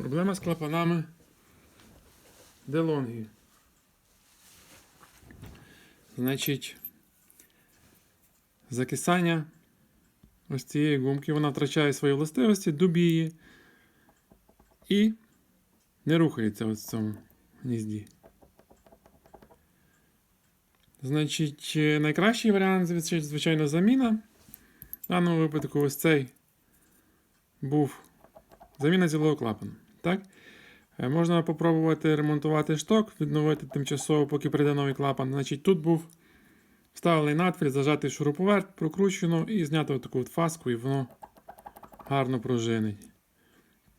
Проблема з клапанами DeLonghi. Значить, закисання ось цієї гумки, вона втрачає свої властивості, дубіє і не рухається ось в цьому гнізді. Значить, найкращий варіант, звичайно, заміна. В даному випадку ось цей був заміна цілого клапану. Так? Е, Можна попробувати ремонтувати шток, відновити тимчасово, поки прийде новий клапан. Значить, тут був вставлений надфіль, зажатий шуруповерт, прокручено і зняти таку фаску, і воно гарно пружинить.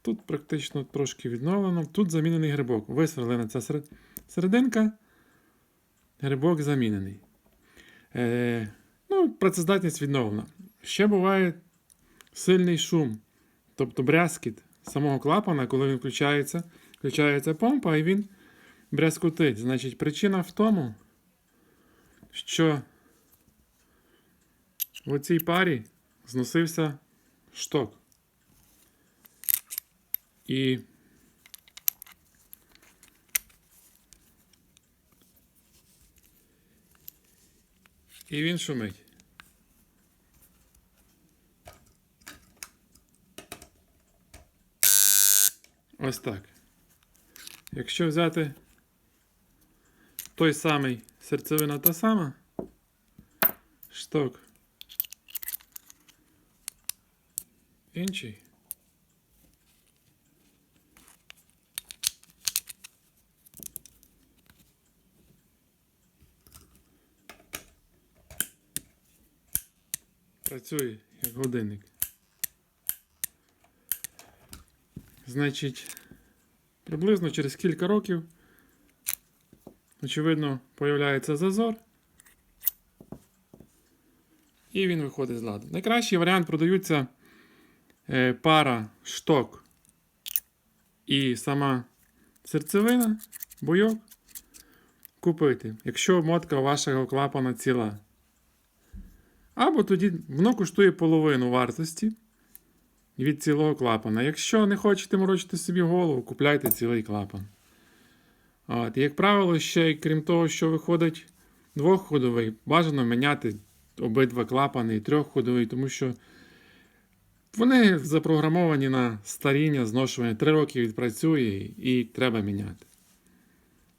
Тут практично трошки відновлено. Тут замінений грибок. Висверлена ця серединка. Грибок замінений. Е, ну, працездатність відновлена. Ще буває сильний шум, тобто брязкіт самого клапана, коли він включається, включається помпа і він брязкотить. Значить, причина в тому, що в цій парі зносився шток. І І він шумить. Ось так. Якщо взяти той самий серцевина та сама, шток інший. Працює як годинник. Значить, приблизно через кілька років, очевидно, появляється зазор. І він виходить з ладу. Найкращий варіант продаються е, пара шток і сама серцевина, бойок. Купити, якщо мотка вашого клапана ціла. Або тоді воно коштує половину вартості від цілого клапана. Якщо не хочете морочити собі голову, купляйте цілий клапан. От. Як правило, ще й крім того, що виходить двохходовий, бажано міняти обидва клапани і трьохходовий, тому що вони запрограмовані на старіння, зношування. Три роки відпрацює і треба міняти.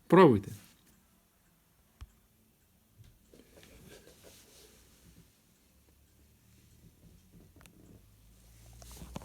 Пробуйте.